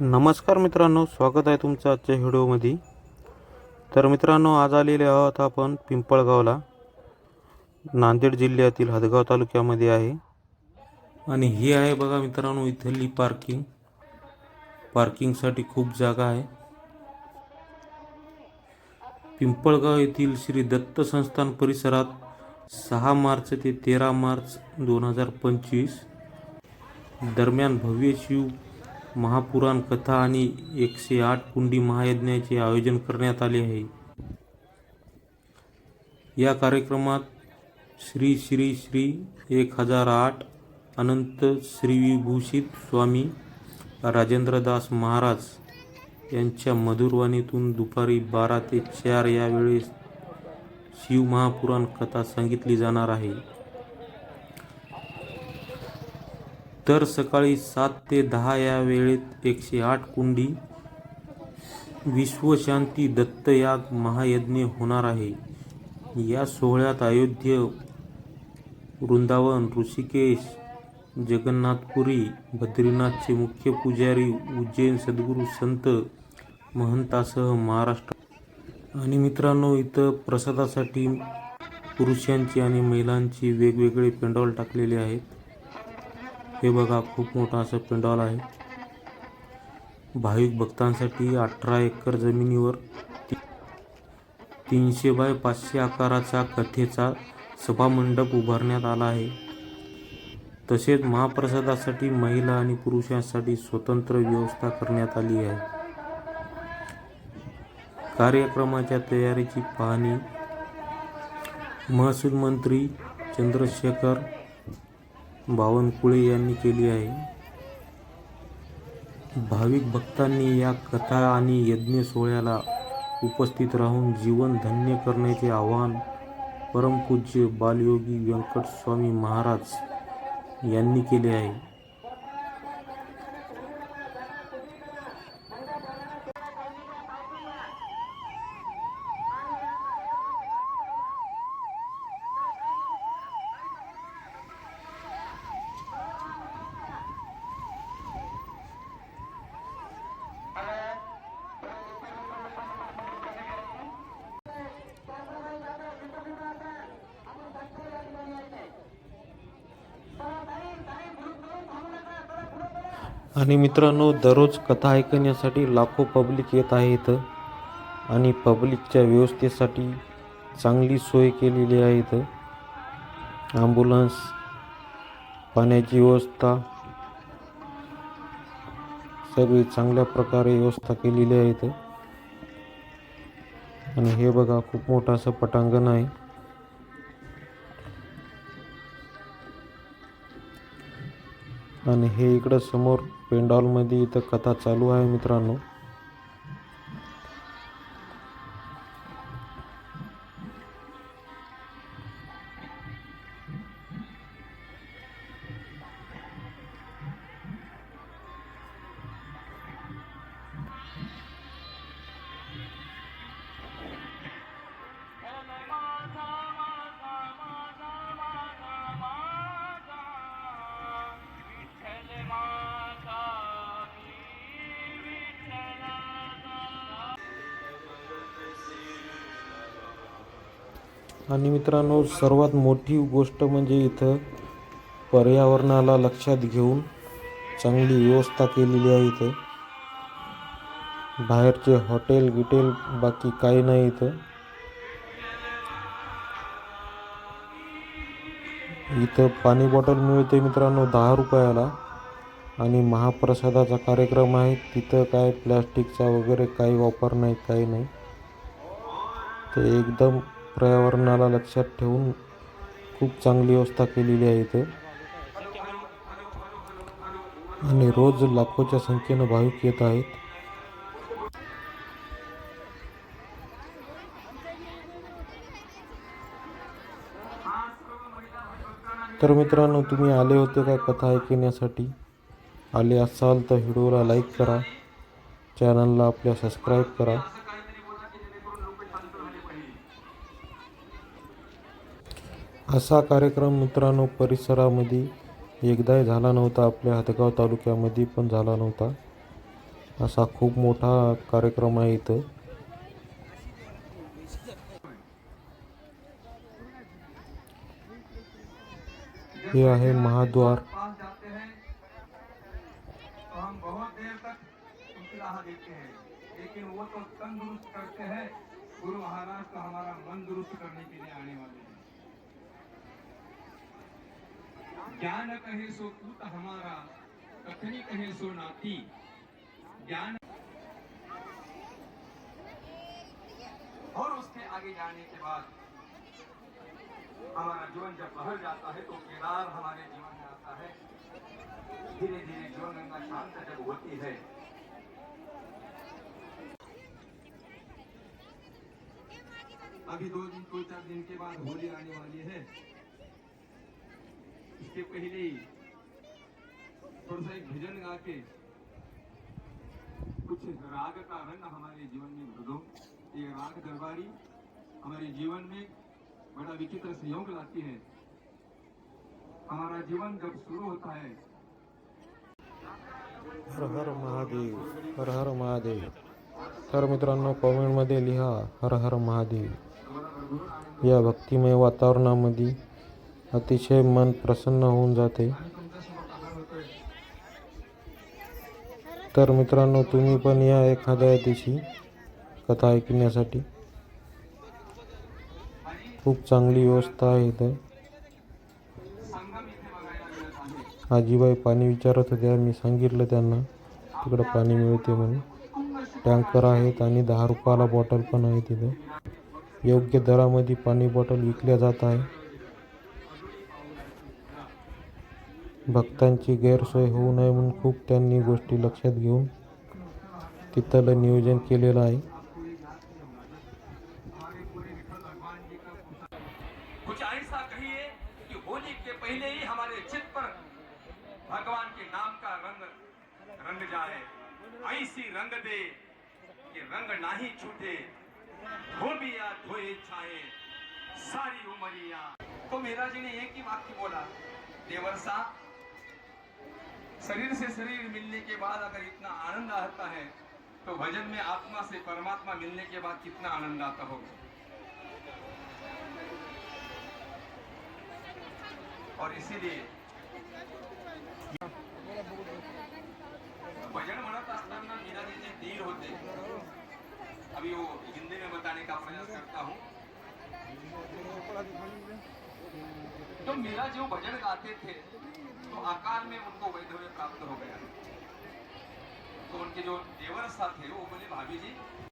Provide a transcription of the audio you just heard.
नमस्कार मित्रांनो स्वागत आहे तुमचं आजच्या व्हिडिओमध्ये. तर मित्रांनो आज आलेले आहोत आपण पिंपळगावला. नांदेड जिल्ह्यातील हदगाव तालुक्यामध्ये आहे. आणि ही आहे बघा मित्रांनो इथली पार्किंग पार्किंगसाठी खूप जागा आहे. पिंपळगाव येथील श्री दत्त संस्थान परिसरात सहा मार्च ते तेरा मार्च दोन हजार पंचवीस दरम्यान भव्य शिव महापुराण कथा आणि एकशे आठ कुंडी महायज्ञाचे आयोजन करण्यात आले आहे. या कार्यक्रमात श्री श्री श्री एक हजार आठ अनंत श्रीविभूषित स्वामी राजेंद्रदास महाराज यांच्या मधुरवाणीतून दुपारी बारा ते चार या वेळेस शिवमहापुराण कथा सांगितली जाणार आहे. तर सकाळी सात ते दहा या वेळेत एकशे आठ कुंडी विश्वशांती दत्तयाग महायज्ञ होणार आहे. या सोहळ्यात अयोध्य वृंदावन ऋषिकेश जगन्नाथपुरी बद्रीनाथचे मुख्य पुजारी उज्जैन सद्गुरू संत महंतासह महाराष्ट्र. आणि मित्रांनो इथं प्रसादासाठी पुरुषांची आणि महिलांची वेगवेगळे पेंडॉल टाकलेले आहेत. हे बघा खूप मोठा असं पेंडॉल आहे. भाविक भक्तांसाठी अठरा एकर जमिनीवर तीनशे बाय पाचशे आकाराचा कथेचा सभामंडप उभारण्यात आला आहे. तसेच महाप्रसादासाठी महिला आणि पुरुषांसाठी स्वतंत्र व्यवस्था करण्यात आली आहे. कार्यक्रमाच्या तयारीची पाहणी महसूल मंत्री चंद्रशेखर बावनकुळे यांनी केली आहे. भाविक भक्तांनी या कथा आणि यज्ञ सोहळ्याला उपस्थित राहून जीवन धन्य करण्याचे आवाहन परमपूज्य बालयोगी व्यंकट स्वामी महाराज यांनी केले आहे. आणि मित्रांनो दररोज कथा ऐकण्यासाठी लाखो पब्लिक येत आहे इथं आणि पब्लिकच्या व्यवस्थेसाठी चांगली सोय केलेली आहे इथं ॲम्ब्युलन्स पाण्याची व्यवस्था सगळी चांगल्या प्रकारे व्यवस्था केलेली आहे इथं आणि हे बघा खूप मोठं असं पटांगण आहे. आणि हे इकडं समोर पेंडॉलमध्ये इथं कथा चालू आहे मित्रांनो. आणि मित्रांनो सर्वात मोठी गोष्ट म्हणजे इथं पर्यावरणाला लक्षात घेऊन चांगली व्यवस्था केलेली आहे इथं. बाहेरचे हॉटेल गिटेल बाकी काही नाही इथं. इथं पाणी बॉटल मिळते मित्रांनो दहा रुपयाला. आणि महाप्रसादाचा कार्यक्रम आहे. तिथं काय प्लॅस्टिकचा वगैरे काही वापर नाही काही नाही. ते एकदम पर्यावरणाला लक्षात ठेवून खूप चांगली व्यवस्था केलेली आहे इथं. आणि रोज लाखोच्या संख्येनं भाविक येत आहेत. तर मित्रांनो तुम्ही आले होते का कथा ऐकण्यासाठी? आले असाल तर व्हिडिओला लाईक करा. चॅनलला आपल्या सबस्क्राईब करा. असा कार्यक्रम मित्रांनो परिसरामध्ये एकदाही झाला नव्हता. आपल्या हदगाव तालुक्यामध्ये पण झाला नव्हता. असा खूप मोठा कार्यक्रम आहे इथं. हे आहे महाद्वार. लेकिन वो तो तंदुरुस्त करते हैं। गुरु महाराज तो हमारा मन दुरुस्त करने के लिए आने वाले हैं। ज्ञान कहे सो पूत हमारा, कथनी कहे सो नाती। ज्ञान और उसके आगे जाने के बाद हमारा जीवन जब बहल जाता है तो केदार हमारे जीवन में आता है। धीरे धीरे जीवन गंगा शांत जब होती है। अभी दो दिन दो चार दिन के बाद होली आने वाली है। इसके पहले थोड़ा सा एक भजन गा के कुछ राग का रंग हमारे जीवन में भर दो ये राग दरबारी हमारे जीवन में बड़ा विचित्र संयोग लाती है। हमारा जीवन जब शुरू होता है। हर हर महादेव हर हर महादेव। तर मित्रांनो कॉमेंटमध्ये लिहा हर हर महादेव। या भक्तिमय वातावरणामध्ये अतिशय मन प्रसन्न होऊन जाते. तर मित्रांनो तुम्ही पण या एखाद्या दिवशी कथा ऐकण्यासाठी. खूप चांगली व्यवस्था आहे इथं. इथे आजीबाई पाणी विचारत होत्या मी सांगितलं त्यांना तिकडं पाणी मिळते म्हणून. टँकर आहेत आणि दहा रुपयाला बॉटल पण आहे तिथे. योग्य दरामध्ये पाणी बॉटल विकल्या जात आहे. भक्तांची गैरसोय होऊ नये म्हणून खूप त्यांनी गोष्टी लक्षात घेऊन तिथलं नियोजन केलेलं आहे. कुछ ऐसा कहिए कि होली के पहले ही हमारे चित्त पर भगवान के नाम का रंग रंग जाए। ऐसी रंग दे कि रंग नाही छूटे। धोबिया धोए छाए। सारी उमरिया। तो मीरा जी ने एक ही वाक्य बोला देवर सा शरीर से शरीर मिलने के बाद अगर इतना आनंद आता है तो भजन में आत्मा से परमात्मा मिलने के बाद कितना आनंद आता होगा। और इसीलिए भजन म्हणत असताना मीराजी जे धीर होते। अभी वो हिंदी में बताने का प्रयास करता हूँ। तो मीरा जो भजन गाते थे तो आकार में उनको वैधव्य प्राप्त हो गया। तो उनके जो देवर साथ थे वो बोले भाभी जी